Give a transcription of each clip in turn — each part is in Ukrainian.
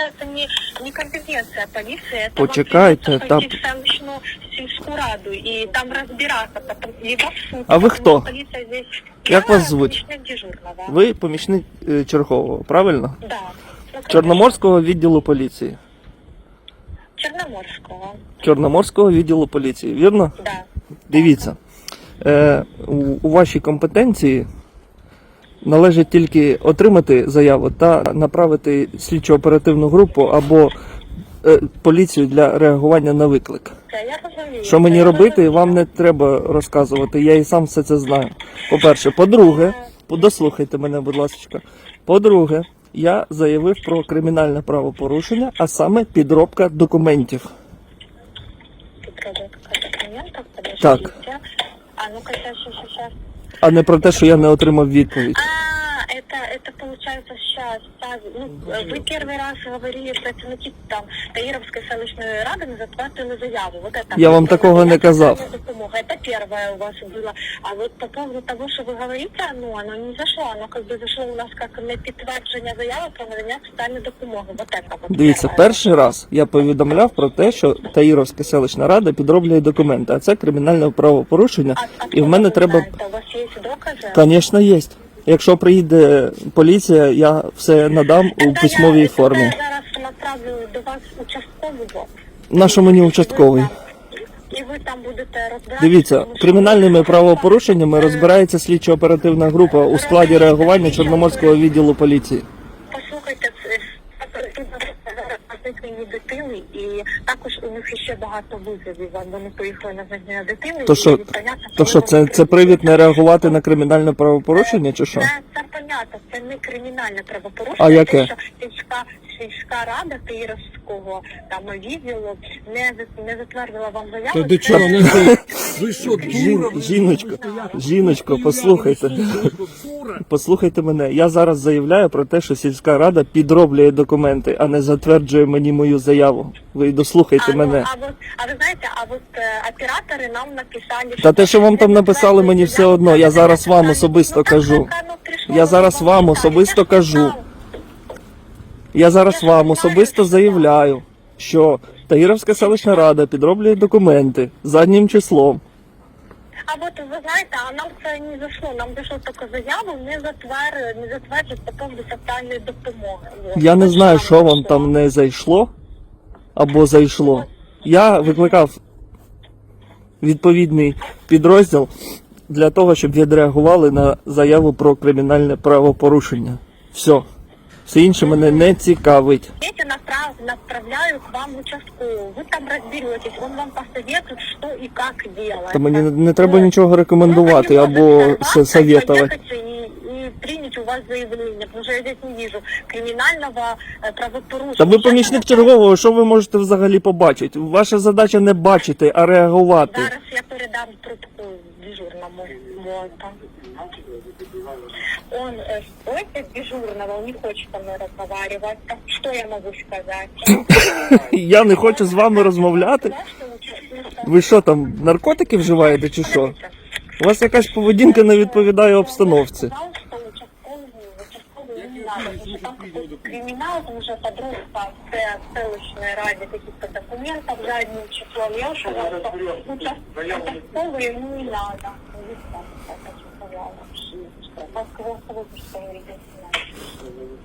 это не, не компетенция полиции, это Почекайте, вам та- придется пойти в селищную сельскую раду и там разбираться, потом, либо в суд. А вы потому кто? что Полиция здесь... Як Я вас звуть? помощник дежурного. Ви помічник е, чергового, правильно? Да. Ну, конечно. Чорноморського відділу поліції. Черноморского, Чорноморського відділу поліції, вірно? да. Дивіться, е, у, у вашій компетенції належить тільки отримати заяву та направити слідчо-оперативну групу або е, поліцію для реагування на виклик. Що мені робити, вам не треба розказувати. Я і сам все це знаю. По-перше, по-друге, дослухайте мене, будь ласка. По-друге, я заявив про кримінальне правопорушення, а саме підробка документів. Так. А ну-ка, сейчас, сейчас. А не про те, що я не отримав відповідь А, это, это получается сейчас. Ну, вы первый раз говорили, что это ну, типа, там Таировской селищной рады не затвердили заяву. Вот это. Я вам такого не казав. Допомога. Это первое у вас было. А вот по поводу того, что вы говорите, ну, оно не зашло. Оно как бы зашло у нас как на підтвердження заяви про надання соціальної допомоги. Вот это вот. Дивіться, первое. перший раз я повідомляв про те, що Таїровська селищна рада підроблює документи, а це кримінальне правопорушення, А, а і в мене ви треба, знаєте? У вас є докази? звісно, є. Якщо приїде поліція, я все надам у письмовій формі. Я зараз направлю до вас участкового. Нащо мені участковий? І ви там будете розбиратися. Дивіться, тому що кримінальними правопорушеннями Е, розбирається слідчо-оперативна група у складі реагування Чорноморського відділу поліції. Послухайте, це тут зникнені дитини, і також у них ще багато визовів. Вони поїхали на зникнення дитини. То що, то що це, це привід не реагувати на кримінальне правопорушення, чи що? Це, це понятно, це не кримінальне правопорушення. А яке? Те, що сільська, сільська рада Київського там відділу не, за- не затвердила вам заяву. Та до чого не ви? Ви що, Жін, дура? жіночко, жіночко, послухайте. Послухайте мене. Я зараз заявляю про те, що сільська рада підроблює документи, а не затверджує мені мою заяву. Ви дослухайте А, ну, мене. а, вот, а ви знаєте, а от е, оператори нам написали, Та те, що вам там написали, мені все одно. Я зараз вам особисто кажу. Я зараз вам особисто кажу. Я зараз вам особисто заявляю, що Таїровська селищна рада підроблює документи заднім числом. А от ви знаєте, а нам це не зайшло. Нам зайшло тільки заяву, не затвер, не затвердять по поводу соціальної допомоги. Вот. Я не знаю, що вам там не зайшло або зайшло. Я викликав відповідний підрозділ для того, щоб відреагували на заяву про кримінальне правопорушення. Все. Все інше мене не цікавить. Дети направ, направляю к вам в участковую. Вы там разберетесь, он вам посоветует, что и как делать. Та мені не, не треба нічого рекомендувати або с- советувати. И, и принять у вас заявление, потому что я здесь не вижу криминального э, правопорушения. Та ви помічник чергового, що ви можете взагалі побачити? Ваша задача не бачити, а реагувати. Зараз я передам трубку дежурному. Вот. Он э, против дежурного, он не хочет со мной разговаривать. Так Что я могу сказать? Я не хочу з вами розмовляти. Ви що там, наркотики вживаєте чи що? У вас якась поведінка не відповідає обстановці. Надо, потому что там какой-то криминал, там уже подростка в селищной раде каких-то документов задним числом. Я уж сказала, что участковую ему не надо. Ну, так, так, я сказала. Что, как голосовой, что вы идете.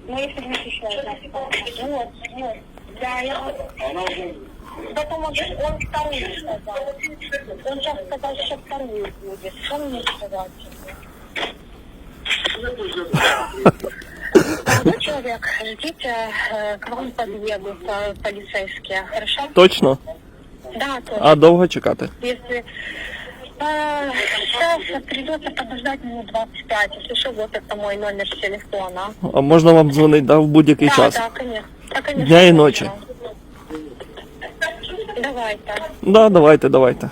Ну, если не еще значит, вот, вот. Да, я... Потом он, он вторую сказал. Он сейчас сказал, что вторую будет. Что мне сказать? Молодой человек, ждите, э, к вам подъедут э, полицейские, хорошо? Точно? Да, точно. А довго чекати? Если э, сейчас придется подождать минут 25, если что, вот это мой номер телефона. А можна вам дзвонити да, в будь-який да, час? да, конечно. Да, конечно. Дня и ночи. Давайте. Да, давайте, давайте.